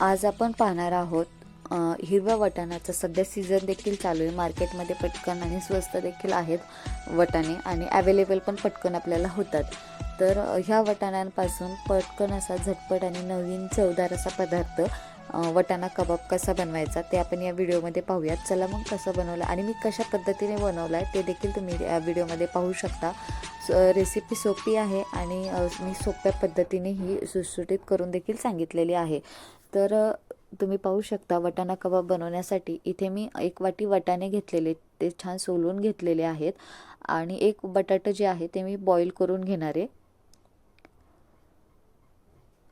आज आपण पाहणार आहोत हिरव्या वटाण्याचा सध्या सीझन देखील चालू आहे. मार्केटमध्ये पटकन आणि स्वस्त देखील आहेत वटाणे आणि अवेलेबल पण पटकन आपल्याला होतात. तर ह्या वटाण्यांपासून पटकन असा झटपट आणि नवीन चवदार असा पदार्थ वटाणा कबाब कसा बनवायचा ते आपण या व्हिडिओमध्ये पाहूयात. चला मग कसं बनवलं आणि मी कशा पद्धतीने बनवलं आहे ते देखील तुम्ही या व्हिडिओमध्ये पाहू शकता. रेसिपी सोपी आहे आणि मी सोप्या पद्धतीने ही सुटसुटीत करून देखील सांगितलेली आहे. तर तुम्ही पाहू शकता वटाणा कबाब बनवण्यासाठी इथे मी एक वाटी वटाणे घेतलेले ते छान सोलून घेतलेले आहेत आणि एक बटाटं जे आहे ते मी बॉईल करून घेणार आहे.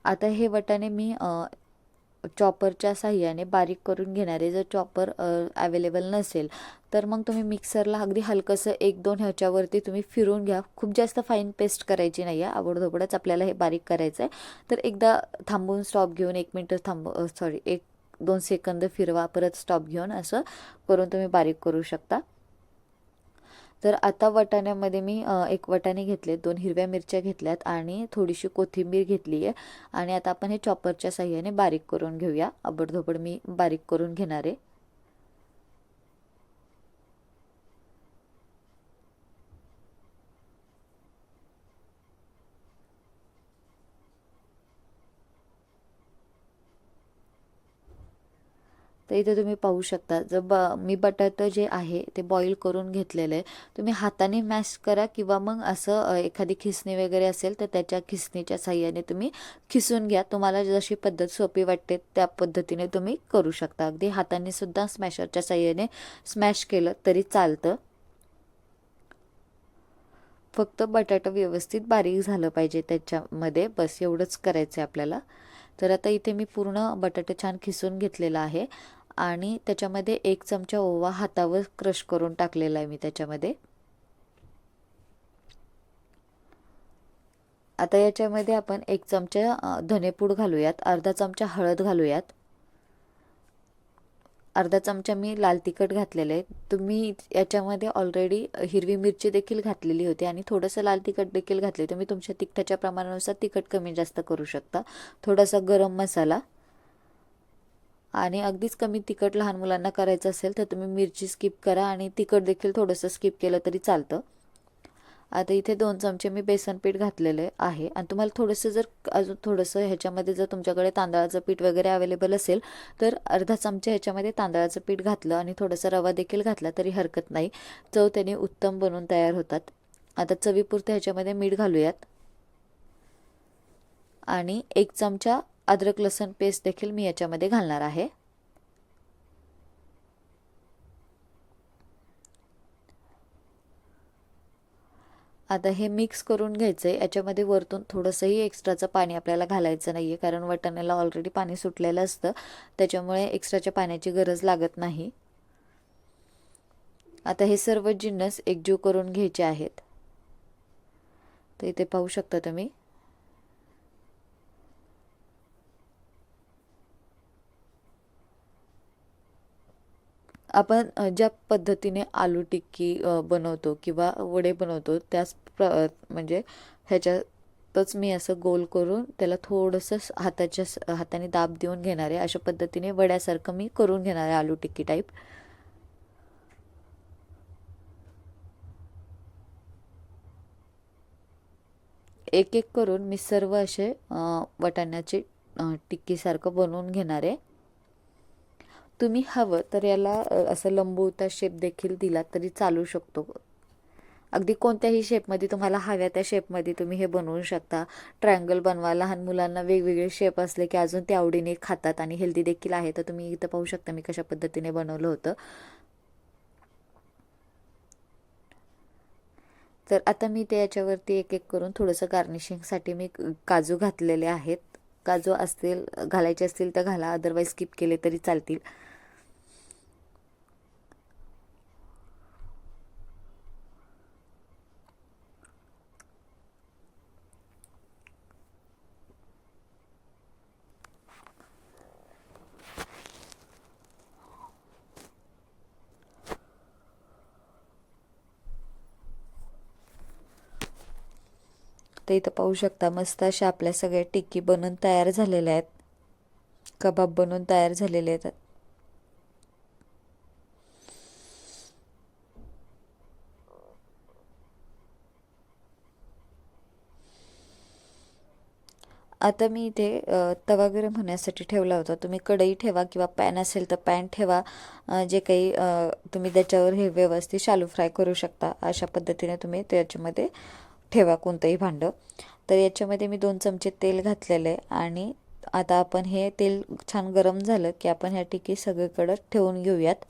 आता हे वटाणे मी चॉपरच्या साह्याने बारीक करून घेणारे जर चॉपर अवेलेबल नसेल तर मग तुम्ही मिक्सरला अगदी हलकंसं एक दोन ह्याच्यावरती तुम्ही फिरून घ्या. खूप जास्त फाईन पेस्ट करायची नाही आहे आवडधोबडच आपल्याला हे बारीक करायचं आहे तर एकदा थांबून स्टॉप घेऊन एक मिनटं थांब सॉरी एक दोन सेकंद फिरवा परत स्टॉप घेऊन असं करून तुम्ही बारीक करू शकता. तर आता वटाण्यामध्ये मी एक वटाणे घेतले दोन हिरव्या मिरच्या घेतल्यात आणि थोडीशी कोथिंबीर घेतली आहे. आणि आता आपण हे चॉपरच्या साह्याने बारीक करून घेऊया. अबडधोबड मी बारीक करून घेणार आहे. तर इथे तुम्ही पाहू शकता जर ब मी बटाटं जे आहे ते बॉईल करून घेतलेलं आहे तुम्ही हाताने मॅश करा किंवा मग असं एखादी खिसणी वगैरे असेल तर त्याच्या खिसणीच्या साह्याने तुम्ही खिसून घ्या. तुम्हाला जशी पद्धत सोपी वाटते त्या पद्धतीने तुम्ही करू शकता. अगदी हाताने सुद्धा स्मॅशरच्या साह्याने स्मॅश केलं तरी चालतं. फक्त बटाटा व्यवस्थित बारीक झालं पाहिजे त्याच्यामध्ये. बस एवढंच करायचं आहे आपल्याला. तर आता इथे मी पूर्ण बटाटा छान खिसून घेतलेला आहे. आणि त्याच्यामध्ये एक चमचा ओवा हातावर क्रश करून टाकलेला आहे मी त्याच्यामध्ये. आता याच्यामध्ये आपण एक चमचा धनेपूड घालूयात अर्धा चमचा हळद घालूयात. अर्धा चमचा मी लाल तिखट घातलेलं आहे. तुम्ही याच्यामध्ये ऑलरेडी हिरवी मिरची देखील घातलेली होती आणि थोडंसं लाल तिखट देखील घातले तुम्ही तुमच्या तिखटाच्या प्रमाणानुसार तिखट कमी जास्त करू शकता. थोडासा गरम मसाला आणि अगदीच कमी तिखट लहान मुलांना करायचं असेल तर तुम्ही मिरची स्किप करा आणि तिखट देखील थोडंसं स्किप केलं तरी चालतं. आता इथे दोन चमचे मी बेसन पीठ घातलेले आहे. आणि तुम्हाला थोडंसं जर अजून थोडंसं ह्याच्यामध्ये जर तुमच्याकडे तांदळाचं पीठ वगैरे अवेलेबल असेल तर अर्धा चमचा ह्याच्यामध्ये तांदळाचं पीठ घातलं आणि थोडंसं रवा देखील घातला तरी हरकत नाही. चव त्याने उत्तम बनून तयार होतात. आता चवीपुरतं ह्याच्यामध्ये मीठ घालूयात. आणि एक चमचा अद्रक लसण पेस्ट देखील मी याच्यामध्ये घालणार आहे. आता हे मिक्स करून घ्यायचं आहे याच्यामध्ये वरतून थोडंसंही एक्स्ट्राचं पाणी आपल्याला घालायचं नाही आहे कारण वटाण्याला ऑलरेडी पाणी सुटलेलं असतं. त्याच्यामुळे एक्स्ट्राच्या पाण्याची गरज लागत नाही. आता हे सर्व जिन्नस एकजीव करून घ्यायचे आहेत. तर इथे पाहू शकता तुम्ही. आपण ज्या पद्धतीने आलू टिक्की बनवतो किंवा वडे बनवतो त्याच प्र म्हणजे ह्याच्यातच मी असं गोल करून त्याला थोडंसं हाताच्या स- हाताने दाब देऊन घेणार आहे. अशा पद्धतीने वड्यासारखं मी करून घेणार आहे आलू टिक्की टाईप एक एक करून मी सर्व असे वटाण्याचे वाटाण्याचे टिक्कीसारखं बनवून घेणार आहे. तुम्ही हवं तर याला असं लंबोता शेप देखील दिला तरी चालू शकतो. अगदी कोणत्याही शेपमध्ये तुम्हाला हव्या त्या शेपमध्ये तुम्ही हे बनवू शकता. ट्रायंगल बनवा लहान मुलांना वेगवेगळे शेप असले की अजून ते आवडीने खातात आणि हेल्दी देखील आहे. तर तुम्ही इथं पाहू शकता मी कशा पद्धतीने बनवलं होतं. तर आता मी ते याच्यावरती एक एक करून थोडंसं गार्निशिंगसाठी मी काजू घातलेले आहेत. काजू असतील घालायचे असतील तर घाला. अदरवाईज स्किप केले तरी चालतील. तर इथं पाहू शकता मस्त अशा आपल्या सगळ्या टिक्की बनून तयार झालेल्या आहेत. कबाब बनवून तयार झालेले आहेत. आता मी इथे तवा गरम होण्यासाठी ठेवला होता. तुम्ही कढई ठेवा किंवा पॅन असेल तर पॅन ठेवा. जे काही तुम्ही त्याच्यावर हे व्यवस्थित शालू फ्राय करू शकता. अशा पद्धतीने तुम्ही त्याच्यामध्ये ठेवा कोणतंही भांडं. तर याच्यामध्ये मी दोन चमचे तेल घातलेलं आहे आणि आता आपण हे तेल छान गरम झालं की आपण ह्या टिकी सगळीकडं ठेवून घेऊयात.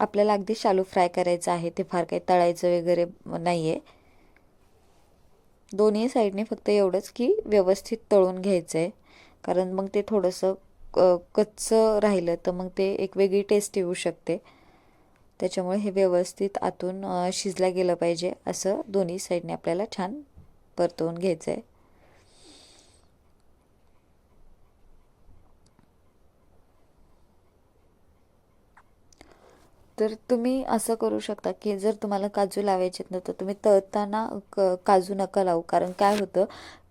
आपल्याला अगदी शालू फ्राय करायचं आहे ते फार काही तळायचं वगैरे नाही आहे दोन्ही साईडने फक्त एवढंच की व्यवस्थित तळून घ्यायचं आहे कारण मग ते थोडंसं क कच्चं राहिलं तर मग ते एक वेगळी टेस्ट येऊ शकते. त्याच्यामुळे हे व्यवस्थित आतून शिजला गेलं पाहिजे. असं दोन्ही साईडने आपल्याला छान परतवून घ्यायचं आहे तर तुम्ही असं करू शकता की जर तुम्हाला काजू लावायचे ना तर तुम्ही तळताना क काजू नका लावू. कारण काय होतं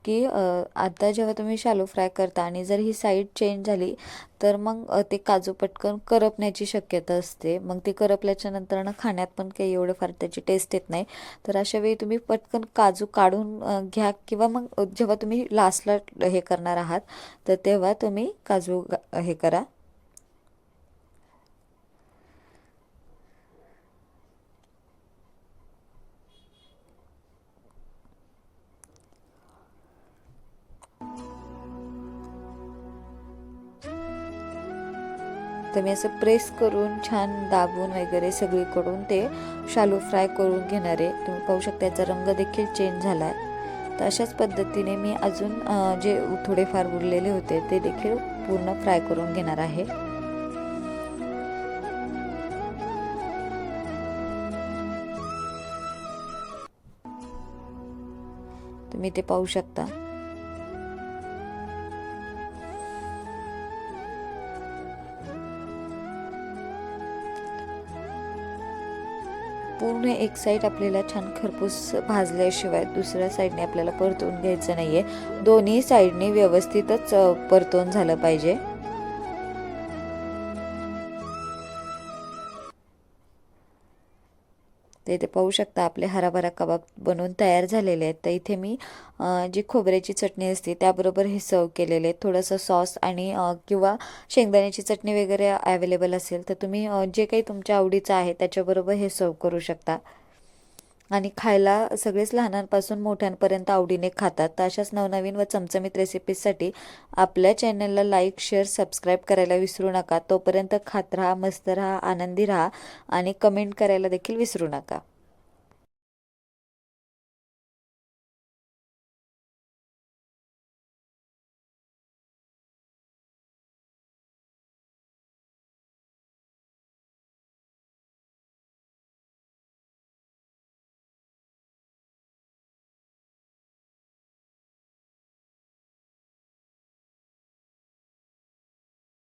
की आता जेव्हा तुम्ही शालो फ्राय करता आणि जर ही साईड चेंज झाली तर मग ते काजू पटकन करपण्याची शक्यता असते. मग ते करपल्याच्या नंतरनं खाण्यात पण काही एवढं फार त्याची टेस्ट येत नाही. तर अशा वेळी तुम्ही पटकन काजू काढून घ्या किंवा मग जेव्हा तुम्ही लास्टला हे करणार आहात तर तेव्हा तुम्ही काजू हे करा. तर मी असं प्रेस करून छान दाबून वगैरे सगळीकडून ते शालू फ्राय करून घेणार आहे. तुम्ही पाहू शकता याचा रंग देखील चेंज झाला आहे तर अशाच पद्धतीने मी अजून जे थोडेफार उरलेले होते ते देखील पूर्ण फ्राय करून घेणार आहे. तुम्ही ते पाहू शकता. पूर्ण एक साईड आपल्याला छान खरपूस भाजल्याशिवाय दुसऱ्या साईडने आपल्याला परतवून घ्यायचं नाही आहे दोन्ही साईडने व्यवस्थितच परतवून झालं पाहिजे. तर इथे पाहू शकता आपले हराभरा कबाब बनवून तयार झालेले आहेत. तर इथे मी जी खोबऱ्याची चटणी असते त्याबरोबर हे सर्व केलेले आहेत. थोडंसं सॉस आणि किंवा शेंगदाण्याची चटणी वगैरे अवेलेबल असेल तर तुम्ही जे काही तुमच्या आवडीचं आहे त्याच्याबरोबर हे सर्व करू शकता. आणि खायला सगळेच लहानांपासून मोठ्यांपर्यंत आवडीने खातात. तर अशाच नवनवीन व चमचमीत रेसिपीजसाठी आपल्या चॅनलला लाईक शेअर सबस्क्राईब करायला विसरू नका. तोपर्यंत खात राहा मस्त राहा आनंदी राहा आणि कमेंट करायला देखील विसरू नका.